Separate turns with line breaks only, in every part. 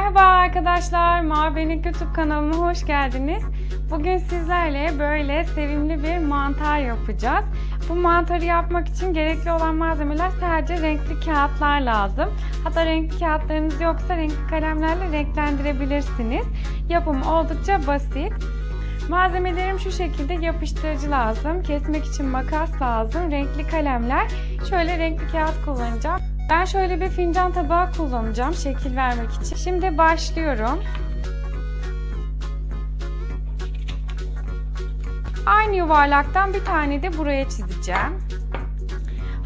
Merhaba arkadaşlar, Mavi'nin YouTube kanalına hoş geldiniz. Bugün sizlerle böyle sevimli bir mantar yapacağız. Bu mantarı yapmak için gerekli olan malzemeler sadece renkli kağıtlar lazım. Hatta renkli kağıtlarınız yoksa renkli kalemlerle renklendirebilirsiniz. Yapımı oldukça basit. Malzemelerim şu şekilde yapıştırıcı lazım. Kesmek için makas lazım. Renkli kalemler. Şöyle renkli kağıt kullanacağım. Ben şöyle bir fincan tabağı kullanacağım şekil vermek için. Şimdi başlıyorum. Aynı yuvarlaktan bir tane de buraya çizeceğim.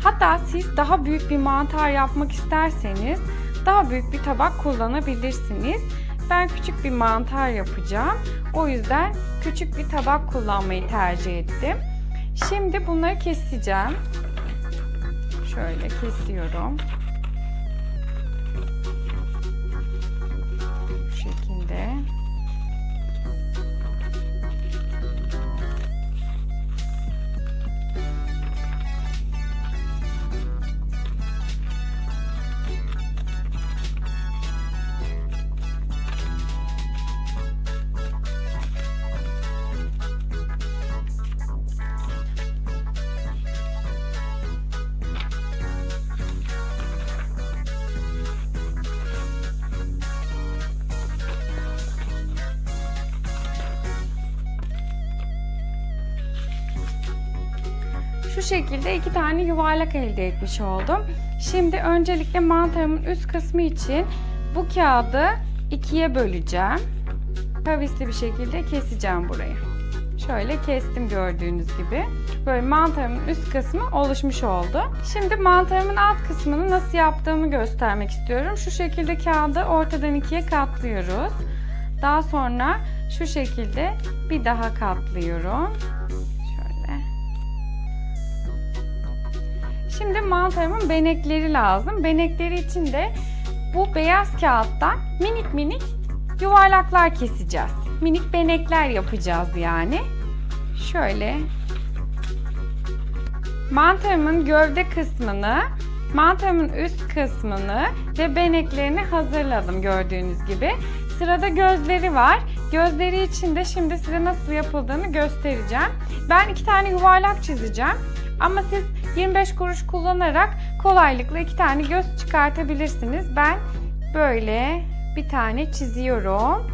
Hatta siz daha büyük bir mantar yapmak isterseniz daha büyük bir tabak kullanabilirsiniz. Ben küçük bir mantar yapacağım. O yüzden küçük bir tabak kullanmayı tercih ettim. Şimdi bunları keseceğim. Şöyle kesiyorum. Bu şekilde. Şu şekilde iki tane yuvarlak elde etmiş oldum. Şimdi öncelikle mantarımın üst kısmı için bu kağıdı ikiye böleceğim. Kavisli bir şekilde keseceğim burayı. Şöyle kestim gördüğünüz gibi. Böyle mantarımın üst kısmı oluşmuş oldu. Şimdi mantarımın alt kısmını nasıl yaptığımı göstermek istiyorum. Şu şekilde kağıdı ortadan ikiye katlıyoruz. Daha sonra şu şekilde bir daha katlıyorum. Şimdi mantarımın benekleri lazım. Benekleri için de bu beyaz kağıttan minik minik yuvarlaklar keseceğiz. Minik benekler yapacağız yani. Şöyle mantarımın gövde kısmını, mantarımın üst kısmını ve beneklerini hazırladım gördüğünüz gibi. Sırada gözleri var. Gözleri için de şimdi size nasıl yapıldığını göstereceğim. Ben iki tane yuvarlak çizeceğim. Ama siz 25 kuruş kullanarak kolaylıkla iki tane göz çıkartabilirsiniz. Ben böyle bir tane çiziyorum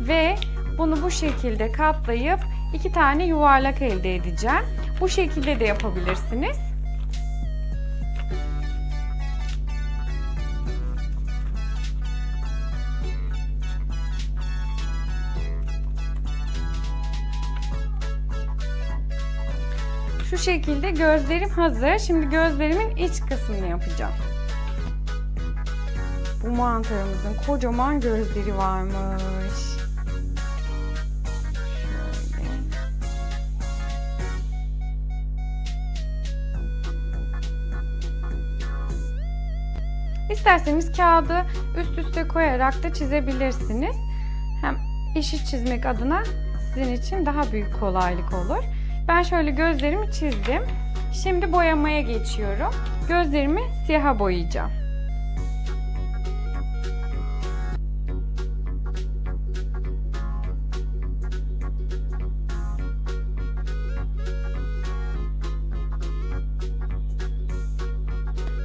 ve bunu bu şekilde katlayıp iki tane yuvarlak elde edeceğim. Bu şekilde de yapabilirsiniz. Şu şekilde gözlerim hazır. Şimdi gözlerimin iç kısmını yapacağım. Bu mantarımızın kocaman gözleri varmış. İsterseniz kağıdı üst üste koyarak da çizebilirsiniz. Hem eşit çizmek adına sizin için daha büyük kolaylık olur. Ben şöyle gözlerimi çizdim. Şimdi boyamaya geçiyorum. Gözlerimi siyaha boyayacağım.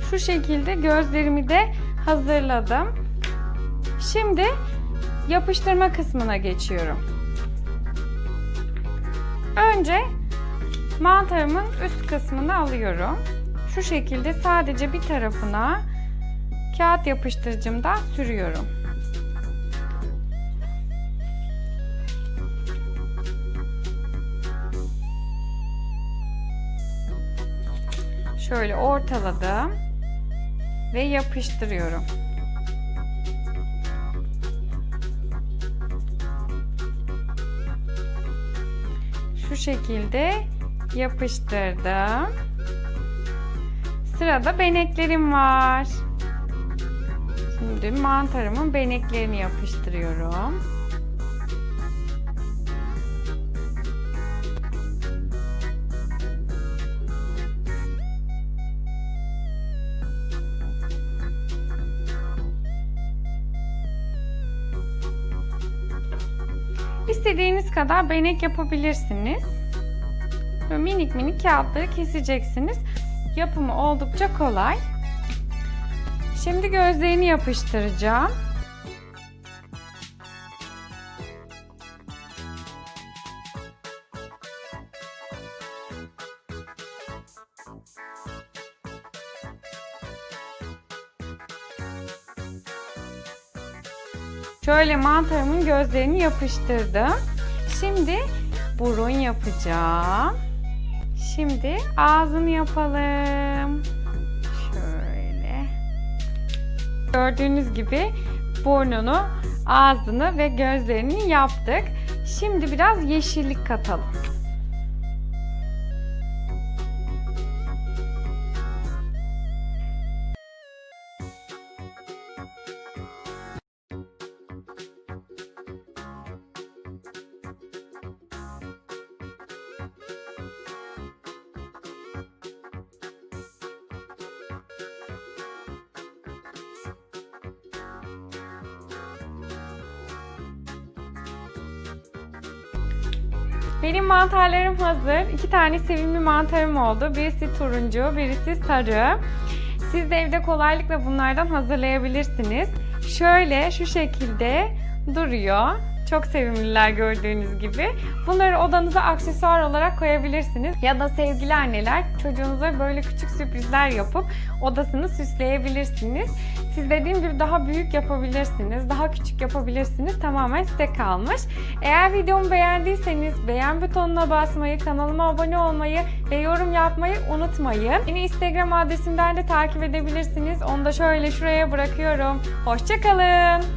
Şu şekilde gözlerimi de hazırladım. Şimdi yapıştırma kısmına geçiyorum. Önce mantarımın üst kısmını alıyorum. Şu şekilde sadece bir tarafına kağıt yapıştırıcımdan sürüyorum. Şöyle ortaladım ve yapıştırıyorum. Şu şekilde yapıştırdım. Sırada beneklerim var. Şimdi mantarımın beneklerini yapıştırıyorum. İstediğiniz kadar benek yapabilirsiniz. Böyle minik minik kağıtları keseceksiniz. Yapımı oldukça kolay. Şimdi gözlerini yapıştıracağım. Şöyle mantarımın gözlerini yapıştırdım. Şimdi burun yapacağım. Şimdi ağzını yapalım. Şöyle. Gördüğünüz gibi burnunu, ağzını ve gözlerini yaptık. Şimdi biraz yeşillik katalım. Benim mantarlarım hazır. İki tane sevimli mantarım oldu. Birisi turuncu, birisi sarı. Siz de evde kolaylıkla bunlardan hazırlayabilirsiniz. Şöyle şu şekilde duruyor. Çok sevimliler gördüğünüz gibi. Bunları odanıza aksesuar olarak koyabilirsiniz. Ya da sevgili anneler çocuğunuza böyle küçük sürprizler yapıp odasını süsleyebilirsiniz. Siz dediğim gibi daha büyük yapabilirsiniz, daha küçük yapabilirsiniz. Tamamen size kalmış. Eğer videomu beğendiyseniz beğen butonuna basmayı, kanalıma abone olmayı ve yorum yapmayı unutmayın. Beni Instagram adresimden de takip edebilirsiniz. Onu da şöyle şuraya bırakıyorum. Hoşçakalın.